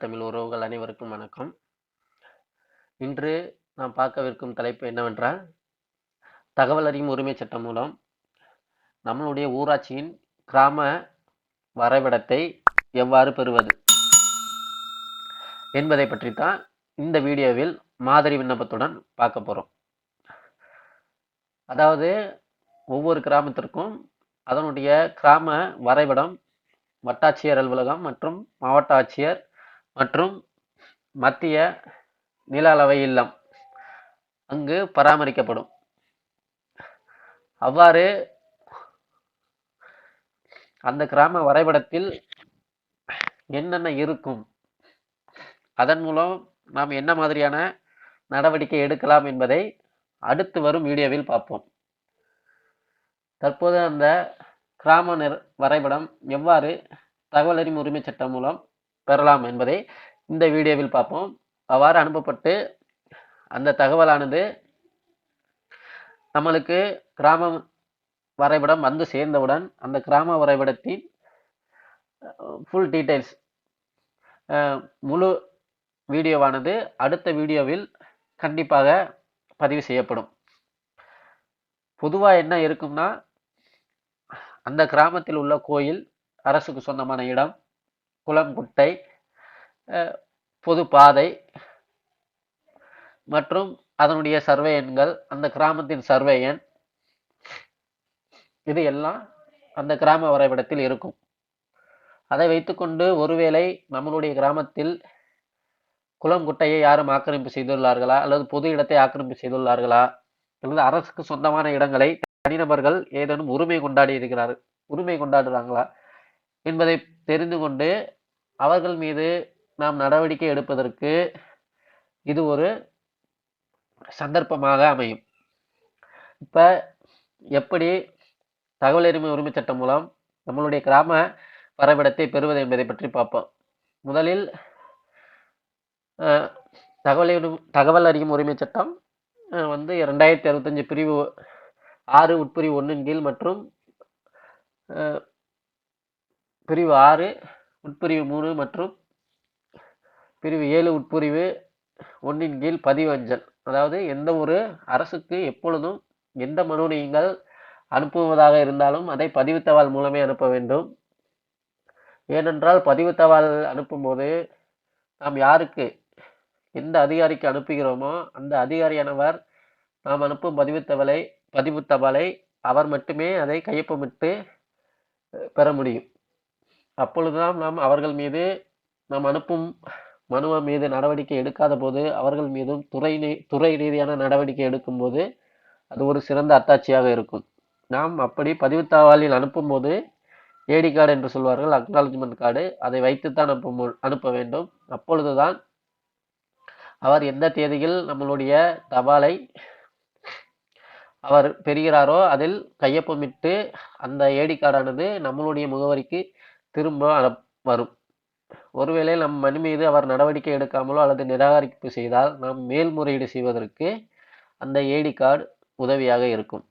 தமிழ் உறவுகள் அனைவருக்கும் வணக்கம். இன்று நாம் பார்க்கவிருக்கும் தலைப்பு என்னவென்றால் தகவல் அறியும் உரிமை சட்டம் மூலம் நம்மளுடைய ஊராட்சியின் கிராம வரைபடத்தை எவ்வாறு பெறுவது என்பதை பற்றி தான் இந்த வீடியோவில் மாதிரி விண்ணப்பத்துடன் பார்க்க போகிறோம் அதாவது ஒவ்வொரு கிராமத்திற்கும் அதனுடைய கிராம வரைபடம் வட்டாட்சியர் அலுவலகம் மற்றும் மாவட்ட ஆட்சியர் மற்றும் மத்திய நில அளவை இல்லம் அங்கு பராமரிக்கப்படும். அவ்வாறு அந்த கிராம வரைபடத்தில் என்னென்ன இருக்கும்? அதன் மூலம் நாம் என்ன மாதிரியான நடவடிக்கை எடுக்கலாம் என்பதை அடுத்து வரும் வீடியோவில் பார்ப்போம். தற்போது அந்த கிராம வரைபடம் எவ்வாறு தகவல் அறியும் உரிமை சட்டம் மூலம் பெறலாம் என்பதை இந்த வீடியோவில் பார்ப்போம். அவ்வாறு அனுப்பப்பட்டு அந்த தகவலானது நம்மளுக்கு கிராம வரைபடம் வந்து சேர்ந்தவுடன் அந்த கிராம வரைபடத்தின் ஃபுல் டீட்டெயில்ஸ் முழு வீடியோவானது அடுத்த வீடியோவில் கண்டிப்பாக பதிவு செய்யப்படும். பொதுவாக என்ன இருக்கும்னா அந்த கிராமத்தில் உள்ள கோயில் அரசுக்கு சொந்தமான இடம் குளம் குட்டை பொது பாதை மற்றும் அதனுடைய சர்வே எண்கள் அந்த கிராமத்தின் சர்வே எண் இது எல்லாம் அந்த கிராம வரைபடத்தில் இருக்கும். அதை வைத்துக்கொண்டு ஒருவேளை நம்மளுடைய கிராமத்தில் குளம் குட்டையை யாரும் ஆக்கிரமிப்பு செய்துள்ளார்களா அல்லது பொது இடத்தை ஆக்கிரமிப்பு செய்துள்ளார்களா அல்லது அரசுக்கு சொந்தமான இடங்களை தனிநபர்கள் ஏதேனும் உரிமை கொண்டாடி இருக்கிறார் உரிமை கொண்டாடுறாங்களா என்பதை தெரிந்து கொண்டு அவர்கள் மீது நாம் நடவடிக்கை எடுப்பதற்கு இது ஒரு சந்தர்ப்பமாக அமையும். இப்போ எப்படி தகவல் உரிமை உரிமை சட்டம் மூலம் நம்மளுடைய கிராம வரைபடத்தை பெறுவது என்பதை பற்றி பார்ப்போம். முதலில் தகவல் தகவல் அறியும் உரிமை சட்டம் வந்து ரெண்டாயிரத்தி அறுபத்தஞ்சு பிரிவு ஆறு உட்பிரிவு ஒன்றின் கீழ் மற்றும் பிரிவு ஆறு உட்பிரிவு மூணு மற்றும் பிரிவு ஏழு உட்பிரிவு ஒன்றின் கீழ் பதிவு அஞ்சல். அதாவது எந்த ஒரு அரசுக்கு எப்பொழுதும் எந்த மனு நீங்கள் அனுப்புவதாக இருந்தாலும் அதை பதிவு தபால் மூலமே அனுப்ப வேண்டும். ஏனென்றால் பதிவு தபால் அனுப்பும்போது நாம் யாருக்கு எந்த அதிகாரிக்கு அனுப்புகிறோமோ அந்த அதிகாரியானவர் நாம் அனுப்பும் பதிவு தபாலை பதிவு தபாலை அவர் மட்டுமே அதை கையொப்பமிட்டு பெற முடியும். அப்பொழுதுதான் நாம் அவர்கள் மீது நாம் அனுப்பும் மனுவ மீது நடவடிக்கை எடுக்காத போது அவர்கள் மீதும் துறை துறை ரீதியான நடவடிக்கை எடுக்கும்போது அது ஒரு சிறந்த அத்தாட்சியாக இருக்கும். நாம் அப்படி பதிவு அனுப்பும்போது ஏடி கார்டு என்று சொல்வார்கள் அக்னாலஜ்மெண்ட் கார்டு அதை வைத்துத்தான் அனுப்ப அனுப்ப வேண்டும். அப்பொழுதுதான் அவர் எந்த தேதியில் நம்மளுடைய தபாலை அவர் பெறுகிறாரோ அதில் கையொப்பமிட்டு அந்த ஏடி கார்டானது நம்மளுடைய முகவரிக்கு திரும்ப வரும். ஒருவேளை நம் மனு மீது அவர் நடவடிக்கை எடுக்காமலோ அல்லது நிராகரிப்பு செய்தால் நாம் மேல்முறையீடு செய்வதற்கு அந்த ஏடி கார்டு உதவியாக இருக்கும்.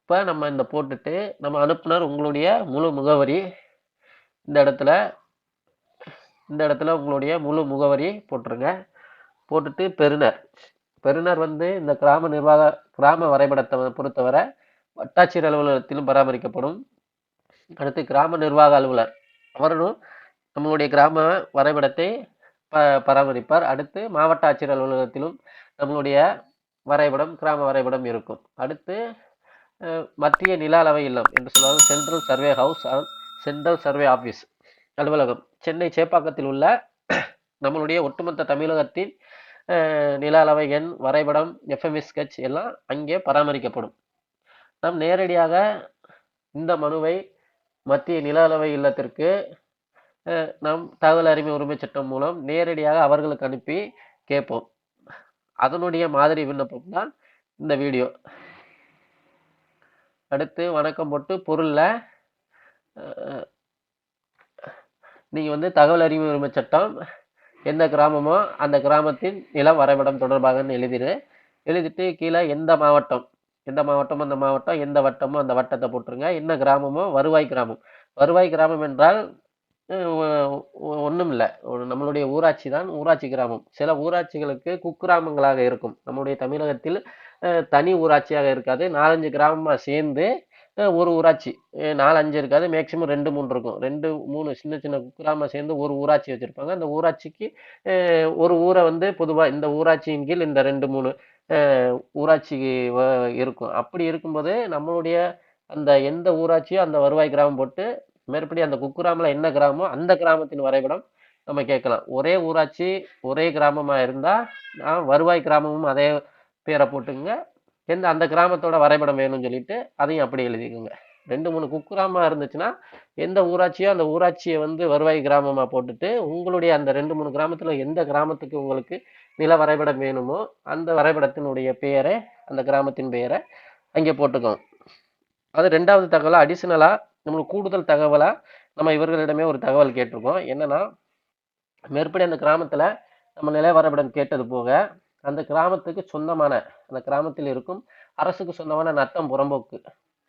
இப்போ நம்ம இந்த போட்டுட்டு நம்ம அனுப்புனர் உங்களுடைய முழு முகவரி இந்த இடத்துல இந்த இடத்துல உங்களுடைய முழு முகவரி போட்டுருங்க. போட்டுட்டு பெறுநர். பெறுநர் வந்து இந்த கிராம நிர்வாக கிராம வரைபடத்தை பொறுத்தவரை வட்டாட்சியர் அலுவலகத்திலும் பராமரிக்கப்படும். அடுத்து கிராம நிர்வாக அலுவலர். அவரும் நம்மளுடைய கிராம வரைபடத்தை ப பராமரிப்பார். அடுத்து மாவட்ட ஆட்சியர் அலுவலகத்திலும் நம்மளுடைய வரைபடம் கிராம வரைபடம் இருக்கும். அடுத்து மத்திய நில அளவை இல்லம் என்று சொல்வது central survey house central survey office அலுவலகம். சென்னை சேப்பாக்கத்தில் உள்ள நம்மளுடைய ஒட்டுமொத்த தமிழகத்தின் நில அளவை எண் வரைபடம் எஃப்எம்எஸ் ஸ்கெட்ச் எல்லாம் அங்கே பராமரிக்கப்படும். நாம் நேரடியாக இந்த மனுவை மத்திய நில அளவை இல்லத்திற்கு நாம் தகவல் அறிமை உரிமை சட்டம் மூலம் நேரடியாக அவர்களுக்கு அனுப்பி கேட்போம். அதனுடைய மாதிரி விண்ணப்பம் தான் இந்த வீடியோ. அடுத்து வணக்கம் போட்டு பொருளில் நீங்கள் வந்து தகவல் அறிவு உரிமை சட்டம் எந்த கிராமமோ அந்த கிராமத்தின் நில வரைபடம் தொடர்பாகன்னு எழுதிடு எழுதிட்டு கீழே எந்த மாவட்டம் எந்த மாவட்டமோ அந்த மாவட்டம் எந்த வட்டமோ அந்த வட்டத்தை போட்டுருங்க. என்ன கிராமமோ? வருவாய் கிராமம். வருவாய் கிராமம் என்றால் ஒன்றும் இல்லை ஒரு நம்மளுடைய ஊராட்சி தான் ஊராட்சி கிராமம். சில ஊராட்சிகளுக்கு குக்கிராமங்களாக இருக்கும். நம்முடைய தமிழகத்தில் தனி ஊராட்சியாக இருக்காது. நாலஞ்சு கிராமமாக சேர்ந்து ஒரு ஊராட்சி. நாலஞ்சு நாலு அஞ்சு இருக்காது. மேக்சிமம் ரெண்டு மூணு இருக்கும். ரெண்டு மூணு சின்ன சின்ன குக்கிராமம் சேர்ந்து ஒரு ஊராட்சி வச்சுருப்பாங்க. அந்த ஊராட்சிக்கு ஒரு ஊரை வந்து பொதுவாக இந்த ஊராட்சியின் கீழ் இந்த ரெண்டு மூணு ஊராட்சிக்கு ஊராட்சி வ- இருக்கும். அப்படி இருக்கும்போது நம்மளுடைய அந்த எந்த ஊராட்சியோ அந்த வருவாய் கிராமம் போட்டு மேற்படி அந்த குக்கிராமில் என்ன கிராமமோ அந்த கிராமத்தின் வரைபடம் நம்ம கேட்கலாம். ஒரே ஊராட்சி ஒரே கிராமமாக இருந்தால் நான் வருவாய் கிராமமும் அதே பேரை போட்டுங்க எந்த அந்த கிராமத்தோட வரைபடம் வேணும்னு சொல்லிட்டு அதையும் அப்படி எழுதிக்கோங்க. ரெண்டு மூணு குக்கிராமம் இருந்துச்சுன்னா எந்த ஊராட்சியோ அந்த ஊராட்சியை வந்து வருவாய் கிராமமாக போட்டுட்டு உங்களுடைய அந்த ரெண்டு மூணு கிராமத்தில் எந்த கிராமத்துக்கு உங்களுக்கு நில வரைபடம் வேணுமோ அந்த வரைபடத்தினுடைய பெயரை அந்த கிராமத்தின் பெயரை அங்கே போட்டுக்கோம் அது ரெண்டாவது தகவலாக அடிஷ்னலாக நம்மளுக்கு கூடுதல் தகவலாக நம்ம இவர்களிடமே ஒரு தகவல் கேட்டிருக்கோம். என்னன்னா மேற்படி அந்த கிராமத்தில் நம்ம நில வரைபடம் கேட்டது போக அந்த கிராமத்துக்கு சொந்தமான அந்த கிராமத்தில் இருக்கும் அரசுக்கு சொந்தமான நத்தம் புறம்போக்கு.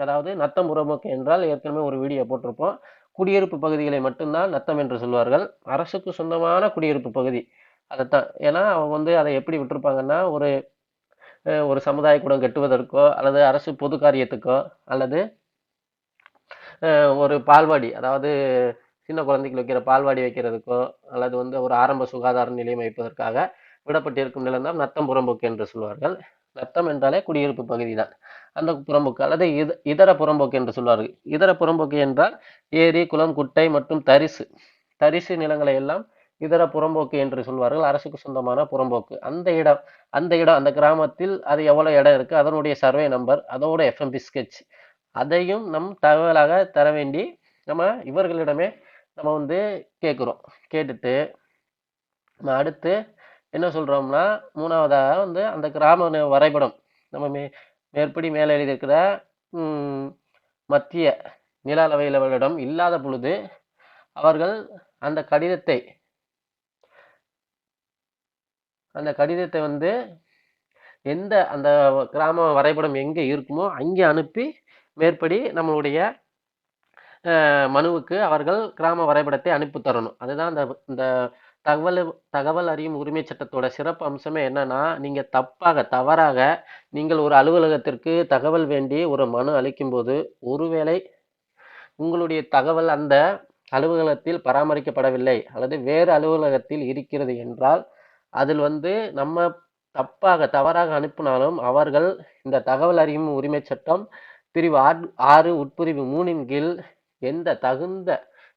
அதாவது நத்தம் புறம்போக்கு என்றால் ஏற்கனவே ஒரு வீடியோ போட்டிருப்போம். குடியிருப்பு பகுதிகளை மட்டும்தான் நத்தம் என்று சொல்வார்கள். அரசுக்கு சொந்தமான குடியிருப்பு பகுதி. அதைத்தான் ஏன்னா அவங்க வந்து அதை எப்படி விட்டுருப்பாங்கன்னா ஒரு ஒரு சமுதாய கூடம் கட்டுவதற்கோ அல்லது அரசு பொது காரியத்துக்கோ அல்லது ஒரு பால்வாடி அதாவது சின்ன குழந்தைக்கு வைக்கிற பால்வாடி வைக்கிறதுக்கோ அல்லது வந்து ஒரு ஆரம்ப சுகாதார நிலையம் வைப்பதற்காக விடப்பட்டிருக்கும் நிலம்தான் நத்தம் புறம்போக்கு என்று சொல்வார்கள். நத்தம் என்றாலே குடியிருப்பு பகுதி தான். அந்த புறம்போக்கு அல்லது இத இதர புறம்போக்கு என்று சொல்வார்கள். இதர புறம்போக்கு என்றால் ஏரி குளம் குட்டை மற்றும் தரிசு. தரிசு நிலங்களை எல்லாம் இதர புறம்போக்கு என்று சொல்வார்கள். அரசுக்கு சொந்தமான புறம்போக்கு. அந்த இடம் அந்த இடம் அந்த கிராமத்தில் அது எவ்வளோ இடம் இருக்கு? அதனுடைய சர்வே நம்பர் அதோட எஃப்எம்பி ஸ்கெட்ச் அதையும் நம் தகவலாக தர வேண்டி நம்ம இவர்களிடமே நம்ம வந்து கேட்குறோம். கேட்டுட்டு நம்ம அடுத்து என்ன சொல்கிறோம்னா மூணாவதாக வந்து அந்த கிராம வரைபடம். நம்ம மே மேற்படி மேலே எழுதியிருக்கிற மத்திய நில அளவையிலவர்களிடம் இல்லாத பொழுது அவர்கள் அந்த கடிதத்தை அந்த கடிதத்தை வந்து எந்த அந்த கிராம வரைபடம் எங்கே இருக்குமோ அங்கே அனுப்பி மேற்படி நம்மளுடைய மனுவுக்கு அவர்கள் கிராம வரைபடத்தை அனுப்பி தரணும் அதுதான் அந்த இந்த தகவல் தகவல் அறியும் உரிமை சட்டத்தோட சிறப்பு அம்சமே என்னன்னா நீங்க தப்பாக தவறாக நீங்கள் ஒரு அலுவலகத்திற்கு தகவல் வேண்டி ஒரு மனு அளிக்கும்போது ஒருவேளை உங்களுடைய தகவல் அந்த அலுவலகத்தில் பராமரிக்கப்படவில்லை அல்லது வேறு அலுவலகத்தில் இருக்கிறது என்றால் அதில் வந்து நம்ம தப்பாக தவறாக அனுப்பினாலும் அவர்கள் இந்த தகவல் அறியும் உரிமை சட்டம் பிரிவு ஆறு ஆறு உட்பிரிவு மூணின் கீழ் எந்த தகுந்த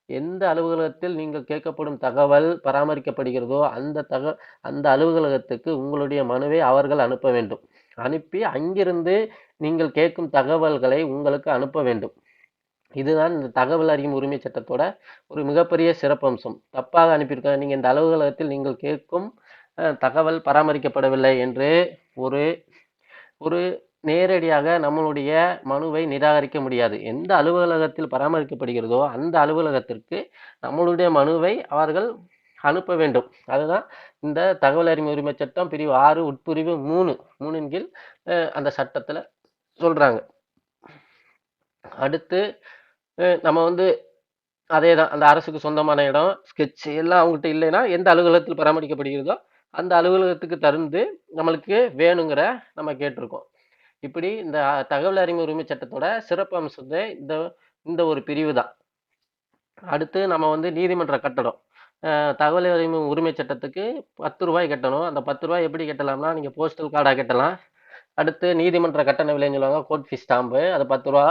எந்த அலுவலகத்தில் நீங்கள் கேட்கப்படும் தகவல் பராமரிக்கப்படுகிறதோ அந்த தக அந்த அலுவலகத்துக்கு உங்களுடைய மனுவை அவர்கள் அனுப்ப வேண்டும். அனுப்பி அங்கிருந்து நீங்கள் கேட்கும் தகவல்களை உங்களுக்கு அனுப்ப வேண்டும். இதுதான் இந்த தகவல் அறியும் உரிமை சட்டத்தோட ஒரு மிகப்பெரிய சிறப்பம்சம். தப்பாக அனுப்பியிருக்காங்க நீங்கள் இந்த அலுவலகத்தில் நீங்கள் கேட்கும் தகவல் பராமரிக்கப்படவில்லை என்று ஒரு ஒரு நேரடியாக நம்மளுடைய மனுவை நிராகரிக்க முடியாது. எந்த அலுவலகத்தில் பராமரிக்கப்படுகிறதோ அந்த அலுவலகத்திற்கு நம்மளுடைய மனுவை அவர்கள் அனுப்ப வேண்டும். அதுதான் இந்த தகவல் அறிவு உரிமை சட்டம் பிரிவு ஆறு உட்பிரிவு மூணு மூணின் கீழ் அந்த சட்டத்தில் சொல்கிறாங்க அடுத்து நம்ம வந்து அதே தான் அந்த அரசுக்கு சொந்தமான இடம் ஸ்கெட்ச் எல்லாம் அவங்ககிட்ட இல்லைன்னா எந்த அலுவலகத்தில் பராமரிக்கப்படுகிறதோ அந்த அலுவலகத்துக்கு தருந்து நம்மளுக்கு வேணுங்கிற நம்ம கேட்டிருக்கோம். இப்படி இந்த தகவல் அறிமுக உரிமை சட்டத்தோட சிறப்பு அம்சத்தை இந்த இந்த ஒரு பிரிவு தான். அடுத்து நம்ம வந்து நீதிமன்ற கட்டணம் தகவல் அறிவு உரிமை சட்டத்துக்கு பத்து ரூபாய் கட்டணும். அந்த பத்து ரூபாய் எப்படி கட்டலாம்னா நீங்கள் போஸ்டல் கார்டாக கட்டலாம். அடுத்து நீதிமன்ற கட்டண விலைன்னு சொல்லுவாங்க கோர்ட் ஃபீஸ் ஸ்டாம்பு அது பத்து ரூபா.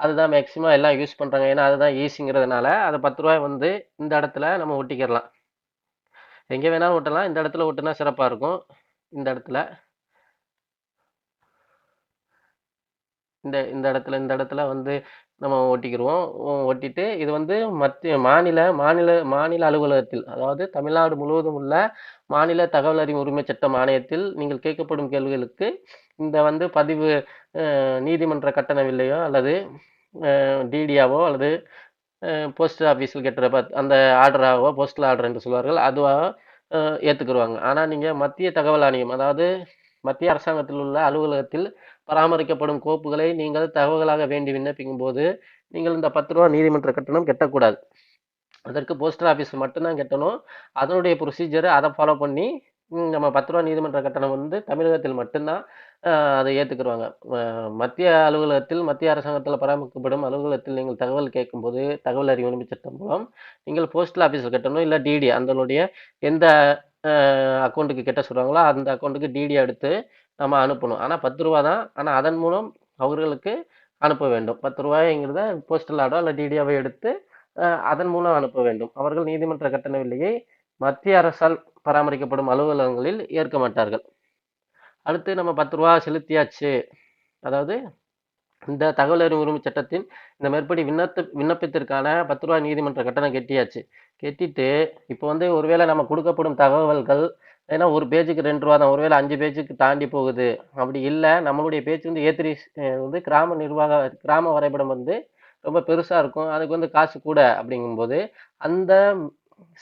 அதுதான் மேக்ஸிமம் எல்லாம் யூஸ் பண்ணுறாங்க ஏன்னா அதுதான் ஈஸிங்கிறதுனால அதை பத்து ரூபாய் வந்து இந்த இடத்துல நம்ம ஒட்டிக்கிறலாம். எங்கே வேணாலும் ஒட்டலாம். இந்த இடத்துல ஒட்டினா சிறப்பாக இருக்கும். இந்த இடத்துல. இந்த இந்த இடத்துல இந்த இடத்துல வந்து நம்ம ஒட்டிக்கிருவோம் ஒட்டிட்டு இது வந்து மத்திய மாநில மாநில மாநில அலுவலகத்தில் அதாவது தமிழ்நாடு முழுவதும் உள்ள மாநில தகவல் அறிவு உரிமை சட்டம் ஆணையத்தில் நீங்கள் கேட்கப்படும் கேள்விகளுக்கு இந்த வந்து பதிவு நீதிமன்ற கட்டணம் இல்லையோ அல்லது டிடியாவோ அல்லது போஸ்ட் ஆஃபீஸில் கட்டுற பத் அந்த ஆர்டராகவோ போஸ்டல் ஆர்டர் என்று சொல்வார்கள் அதுவாக ஏற்றுக்குருவாங்க ஆனால் நீங்கள் மத்திய தகவல் ஆணையம் அதாவது மத்திய அரசாங்கத்தில் உள்ள அலுவலகத்தில் பராமரிக்கப்படும் கோப்புகளை நீங்கள் தகவலாக வேண்டி விண்ணப்பிக்கும் போது நீங்கள் இந்த பத்து ரூபா நீதிமன்ற கட்டணம் கட்டக்கூடாது. அதற்கு போஸ்ட் ஆஃபீஸில் மட்டும்தான் கட்டணும். அதனுடைய ப்ரொசீஜரை அதை ஃபாலோ பண்ணி நம்ம பத்து ரூபா நீதிமன்ற கட்டணம் வந்து தமிழகத்தில் மட்டும்தான் அதை ஏற்றுக்குருவாங்க மத்திய அலுவலகத்தில் மத்திய அரசாங்கத்தில் பராமரிக்கப்படும் அலுவலகத்தில் நீங்கள் தகவல் கேட்கும்போது தகவல் அறிவு உரிமை சட்டம் மூலம் நீங்கள் போஸ்டல் ஆஃபீஸில் கட்டணும். இல்லை டிடி அதனுடைய எந்த அக்கௌண்ட்டுக்கு கட்ட சொல்கிறாங்களோ அந்த அக்கௌண்ட்டுக்கு டிடி எடுத்து நம்ம அனுப்பணும். ஆனால் பத்து ரூபா தான். ஆனால் அதன் மூலம் அவர்களுக்கு அனுப்ப வேண்டும். பத்து ரூபாய்ங்கிறத போஸ்டல் ஆடோ இல்லை டிடியாவோ எடுத்து அதன் மூலம் அனுப்ப வேண்டும். அவர்கள் நீதிமன்ற கட்டண விலையை மத்திய அரசால் பராமரிக்கப்படும் அலுவலகங்களில் ஏற்க மாட்டார்கள். அடுத்து நம்ம பத்து ரூபா செலுத்தியாச்சு. அதாவது இந்த தகவல் அறிவு உரிமை சட்டத்தின் இந்த மேற்படி விண்ணப்ப விண்ணப்பத்திற்கான பத்து ரூபா நீதிமன்ற கட்டணம் கட்டியாச்சு. கட்டிட்டு இப்போ வந்து ஒருவேளை நம்ம கொடுக்கப்படும் தகவல்கள் ஏன்னா ஒரு பேஜுக்கு ரெண்டு ரூபா தான். ஒருவேளை அஞ்சு பேஜுக்கு தாண்டி போகுது. அப்படி இல்லை நம்மளுடைய பேஜ் வந்து ஏத்திரி வந்து கிராம நிர்வாக கிராம வரைபடம் வந்து ரொம்ப பெருசாக இருக்கும். அதுக்கு வந்து காசு கூட அப்படிங்கும்போது அந்த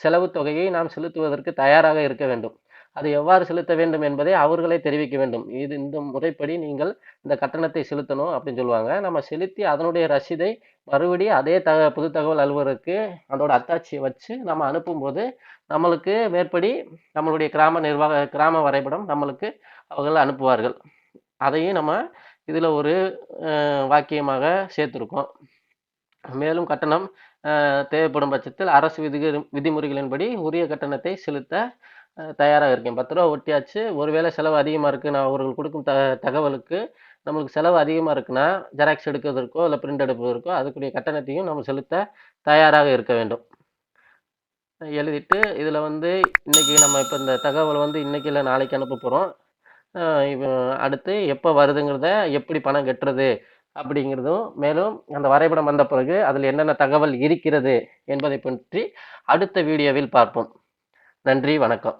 செலவு தொகையை நாம் செலுத்துவதற்கு தயாராக இருக்க வேண்டும். அது எவ்வாறு செலுத்த வேண்டும் என்பதை அவர்களே தெரிவிக்க வேண்டும். இது இந்த முறைப்படி நீங்கள் இந்த கட்டணத்தை செலுத்தணும் அப்படின்னு சொல்லுவாங்க. நம்ம செலுத்தி அதனுடைய ரசீதை மறுபடி அதே தக பொது தகவல் அலுவலருக்கு அதோட அத்தாட்சியை வச்சு நம்ம அனுப்பும்போது நம்மளுக்கு மேற்படி நம்மளுடைய கிராம நிர்வாக கிராம வரைபடம் நம்மளுக்கு அவர்கள் அனுப்புவார்கள். அதையும் நம்ம இதில் ஒரு வாக்கியமாக சேர்த்துருக்கோம். மேலும் கட்டணம் தேவைப்படும் பட்சத்தில் அரசு விதி விதிமுறைகளின்படி உரிய கட்டணத்தை செலுத்த தயாராக இருக்கேன். பத்து ரூபா ஒட்டியாச்சு. ஒருவேளை செலவு அதிகமாக இருக்குது நான் அவர்கள் கொடுக்கும் த தகவலுக்கு நம்மளுக்கு செலவு அதிகமாக இருக்குன்னா ஜெராக்ஸ் எடுக்கிறதற்கோ இல்லை பிரிண்ட் எடுப்பதற்கோ அதுக்குரிய கட்டணத்தையும் நம்ம செலுத்த தயாராக இருக்க வேண்டும். எழுதிட்டு இதில் வந்து இன்றைக்கி நம்ம இப்போ இந்த தகவல் வந்து இன்றைக்கி இல்லை நாளைக்கு அனுப்ப போகிறோம் அடுத்து எப்போ வருதுங்கிறத எப்படி பணம் கட்டுறது அப்படிங்கிறதும் மேலும் அந்த வரைபடம் வந்த பிறகு அதில் என்னென்ன தகவல் இருக்கிறது என்பதை பற்றி அடுத்த வீடியோவில் பார்ப்போம். நன்றி வணக்கம்.